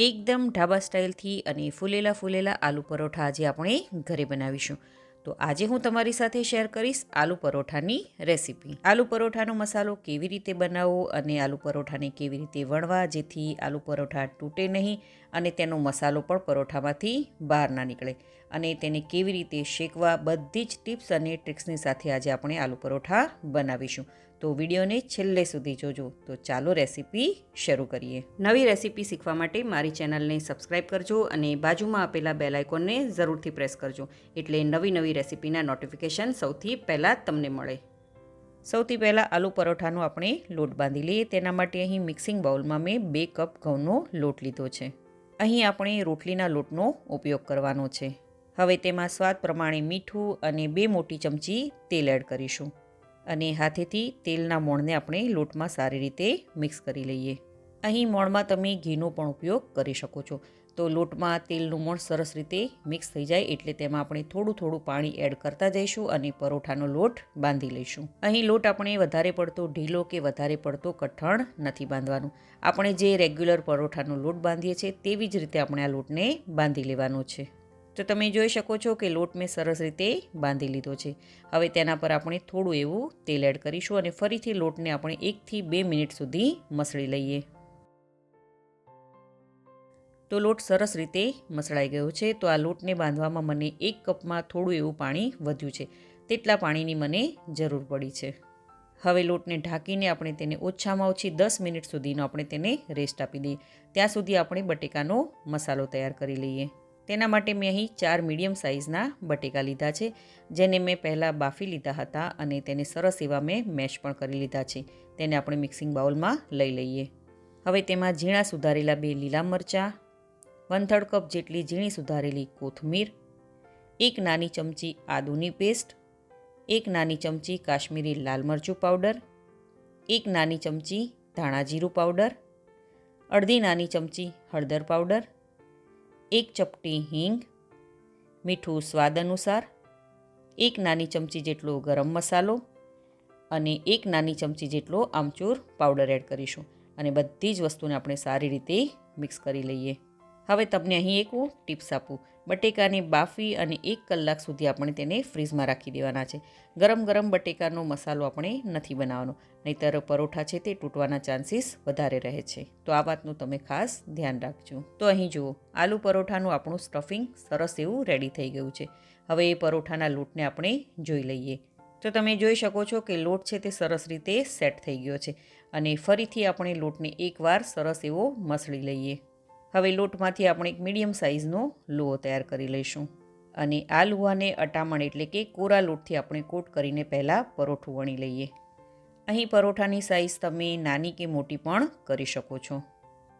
એકદમ ઢાબા સ્ટાઇલથી અને ફૂલેલા ફૂલેલા આલુ પરોઠા આજે આપણે ઘરે બનાવીશું. તો આજે હું તમારી સાથે શેર કરીશ આલુ પરોઠાની રેસીપી. આલુ પરોઠાનો મસાલો કેવી રીતે બનાવવો અને આલુ પરોઠાને કેવી રીતે વણવા જેથી આલુ પરોઠા તૂટે નહીં અને તેનો મસાલો પણ પરોઠામાંથી બહાર ના નીકળે. અને તેને કેવી રીતે શેકવા બધી જ ટિપ્સ અને ટ્રિક્સની સાથે આજે આપણે આલુ પરોઠા બનાવીશું. તો વિડીયોને છેલ્લે સુધી જોજો. તો ચાલો રેસીપી શરૂ કરીએ. નવી રેસીપી શીખવા માટે મારી ચેનલને સબસ્ક્રાઇબ કરજો અને બાજુમાં આપેલા બેલ આઇકોનને જરૂરથી પ્રેસ કરજો. એટલે નવી નવી રેસીપીના નોટિફિકેશન સૌથી પહેલાં તમને મળે. સૌથી પહેલાં આલુ પરોઠાનો આપણે લોટ બાંધી લઈએ. તેના માટે અહીં મિક્સિંગ બાઉલમાં મેં બે કપ ઘઉંનો લોટ લીધો છે. અહીં આપણે રોટલીના લોટનો ઉપયોગ કરવાનો છે. હવે તેમાં સ્વાદ પ્રમાણે મીઠું અને બે મોટી ચમચી તેલ એડ કરીશું. અને હાથેથી તેલના મોણને આપણે લોટમાં સારી રીતે મિક્સ કરી લઈએ. અહીં મોણમાં તમે ઘીનો પણ ઉપયોગ કરી શકો છો. તો લોટમાં તેલનું મોણ સરસ રીતે મિક્સ થઈ જાય એટલે તેમાં આપણે થોડું થોડું પાણી એડ કરતા જઈશું અને પરોઠાનો લોટ બાંધી લઈશું. અહીં લોટ આપણે વધારે પડતો ઢીલો કે વધારે પડતો કઠણ નથી બાંધવાનું. આપણે જે રેગ્યુલર પરોઠાનો લોટ બાંધીએ છીએ તેવી જ રીતે આપણે આ લોટને બાંધી લેવાનો છે. તો તમે જોઈ શકો છો કે લોટ મેં સરસ રીતે બાંધી લીધો છે. હવે તેના પર આપણે થોડું એવું તેલ એડ કરીશું અને ફરીથી લોટને આપણે એકથી બે મિનિટ સુધી મસળી લઈએ. તો લોટ સરસ રીતે મસળાઈ ગયો છે. તો આ લોટને બાંધવામાં મને એક કપમાં થોડું એવું પાણી વધ્યું છે. તેટલા પાણીની મને જરૂર પડી છે. હવે લોટને ઢાંકીને આપણે તેને ઓછામાં ઓછી દસ મિનિટ સુધીનો આપણે તેને રેસ્ટ આપી દઈએ. ત્યાં સુધી આપણે બટેકાનો મસાલો તૈયાર કરી લઈએ. તેના માટે મેં અહીં ચાર મીડિયમ સાઇઝના બટેકા લીધા છે, જેને મેં પહેલાં બાફી લીધા હતા અને તેને સરસ એવા મેં મેશ પણ કરી લીધા છે. તેને આપણે મિક્સિંગ બાઉલમાં લઈ લઈએ. હવે તેમાં ઝીણા સુધારેલા બે લીલા મરચાં, વન થર્ડ કપ જેટલી ઝીણી સુધારેલી કોથમીર, એક નાની ચમચી આદુની પેસ્ટ, એક નાની ચમચી કાશ્મીરી લાલ મરચું પાવડર, એક નાની ચમચી ધાણા જીરું પાવડર, અડધી નાની ચમચી હળદર પાવડર એક ચપટી હિંગ, મીઠું સ્વાદ અનુસાર, એક નાની ચમચી જેટલો ગરમ મસાલો અને એક નાની ચમચી જેટલો આમચૂર પાવડર એડ કરીશું અને બધી જ વસ્તુને આપણે સારી રીતે મિક્સ કરી લઈએ. હવે તમને અહીં એક હું ટિપ્સ આપું. બટેકાને બાફી અને એક કલાક સુધી આપણે તેને ફ્રીઝમાં રાખી દેવાના છે. ગરમ ગરમ બટેકાનો મસાલો આપણે નથી બનાવવાનો, નહીંતર પરોઠા છે તે તૂટવાના ચાન્સીસ વધારે રહે છે. તો આ વાતનું તમે ખાસ ધ્યાન રાખજો. તો અહીં જુઓ, આલુ પરોઠાનું આપણું સ્ટફિંગ સરસ એવું રેડી થઈ ગયું છે. હવે એ પરોઠાના લોટને આપણે જોઈ લઈએ. તો તમે જોઈ શકો છો કે લોટ છે તે સરસ રીતે સેટ થઈ ગયો છે અને ફરીથી આપણે લોટને એકવાર સરસ એવો મસળી લઈએ. હવે લોટમાંથી આપણે એક મીડિયમ સાઇઝનો લુઓ તૈયાર કરી લઈશું. અને આ લુહાને અટામણ એટલે કે કોરા લોટથી આપણે કોટ કરીને પહેલાં પરોઠું વણી લઈએ. અહીં પરોઠાની સાઇઝ તમે નાની કે મોટી પણ કરી શકો છો.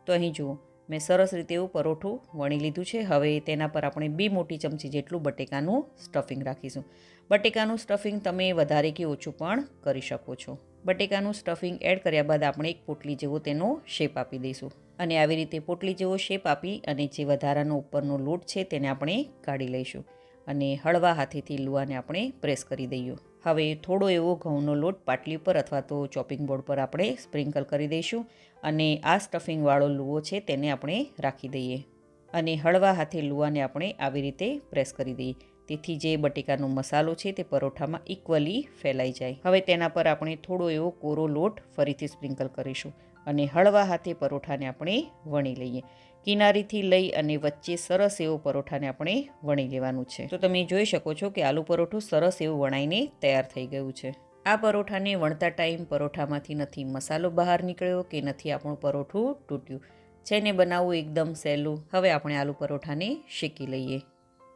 તો અહીં જુઓ, મેં સરસ રીતે એવું પરોઠું વણી લીધું છે. હવે તેના પર આપણે બે મોટી ચમચી જેટલું બટેકાનું સ્ટફિંગ રાખીશું. બટેકાનું સ્ટફિંગ તમે વધારે કે ઓછું પણ કરી શકો છો. બટેકાનું સ્ટફિંગ એડ કર્યા બાદ આપણે એક પોટલી જેવો તેનો શેપ આપી દઈશું. અને આવી રીતે પોટલી જેવો શેપ આપી અને જે વધારાનો ઉપરનો લોટ છે તેને આપણે કાઢી લઈશું. અને હળવા હાથેથી લુવાને આપણે પ્રેસ કરી દઈએ. હવે થોડો એવો ઘઉંનો લોટ પાટલી પર અથવા તો ચોપિંગ બોર્ડ પર આપણે સ્પ્રિંકલ કરી દઈશું. અને આ સ્ટફિંગવાળો લુવો છે તેને આપણે રાખી દઈએ. અને હળવા હાથે લુવાને આપણે આવી રીતે પ્રેસ કરી દઈએ. તેથી જે બટેકાનો મસાલો છે તે પરોઠામાં ઇક્વલી ફેલાઈ જાય. હવે તેના પર આપણે થોડો એવો કોરો લોટ ફરીથી સ્પ્રિંકલ કરીશું અને હળવા હાથે પરોઠાને આપણે વણી લઈએ. કિનારીથી લઈ અને વચ્ચે સરસ એવો પરોઠાને આપણે વણી લેવાનું છે. તો તમે જોઈ શકો છો કે આલુ પરોઠું સરસ એવું વણાઈને તૈયાર થઈ ગયું છે. આ પરોઠાને વણતા ટાઈમ પરોઠામાંથી નથી મસાલો બહાર નીકળ્યો કે નથી આપણું પરોઠું તૂટ્યું. છે ને બનાવવું એકદમ સહેલું. હવે આપણે આલુ પરોઠાને શેકી લઈએ.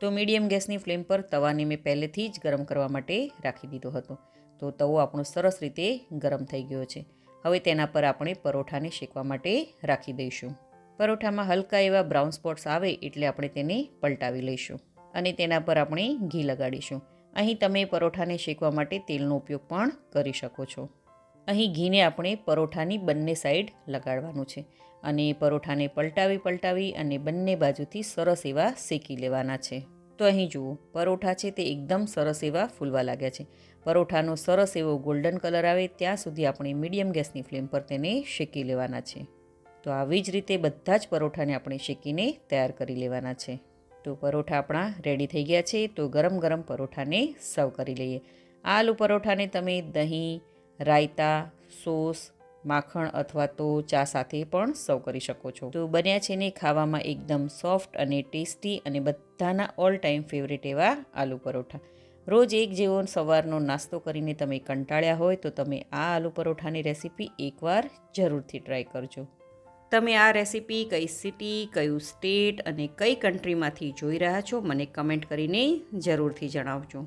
તો મીડિયમ ગેસની ફ્લેમ પર તવાને મેં પહેલેથી જ ગરમ કરવા માટે રાખી દીધો હતો. તો તવો આપણો સરસ રીતે ગરમ થઈ ગયો છે. હવે તેના પર આપણે પરોઠાને શેકવા માટે રાખી દઈશું. પરોઠામાં હલકા એવા બ્રાઉન સ્પોટ્સ આવે એટલે આપણે તેને પલટાવી લઈશું અને તેના પર આપણે ઘી લગાડીશું. અહીં તમે પરોઠાને શેકવા માટે તેલનો ઉપયોગ પણ કરી શકો છો. અહીં ઘીને આપણે પરોઠાની બંને સાઈડ લગાડવાનું છે અને પરોઠાને પલટાવી પલટાવી અને બંને બાજુથી સરસ એવા શેકી લેવાના છે. તો અહીં જુઓ, પરોઠા છે તે એકદમ સરસ એવા ફૂલવા લાગ્યા છે. પરોઠાનો સરસ એવો ગોલ્ડન કલર આવે ત્યાં સુધી આપણે મીડિયમ ગેસની ફ્લેમ પર તેને શેકી લેવાના છે. તો આવી જ રીતે બધા જ પરોઠાને આપણે શેકીને તૈયાર કરી લેવાના છે. તો પરોઠા આપણા રેડી થઈ ગયા છે, તો ગરમ ગરમ પરોઠાને સર્વ કરી લઈએ. આલુ પરોઠાને તમે દહીં રાયતા, સોસ, માખણ અથવા તો ચા સાથે પણ સર્વ કરી શકો છો. તો બન્યા છે ને ખાવામાં એકદમ સોફ્ટ અને ટેસ્ટી અને બધાના ઓલ ટાઈમ ફેવરેટ એવા આલુ પરોઠા. રોજ એક જેવો સવારનો નાસ્તો કરીને તમે કંટાળ્યા હોય તો તમે આ આલુ પરોઠાની રેસીપી એકવાર જરૂરથી ટ્રાય કરજો. તમે આ રેસીપી કઈ સિટી, કયું સ્ટેટ અને કઈ કન્ટ્રીમાંથી જોઈ રહ્યા છો, મને કમેન્ટ કરીને જરૂરથી જણાવજો.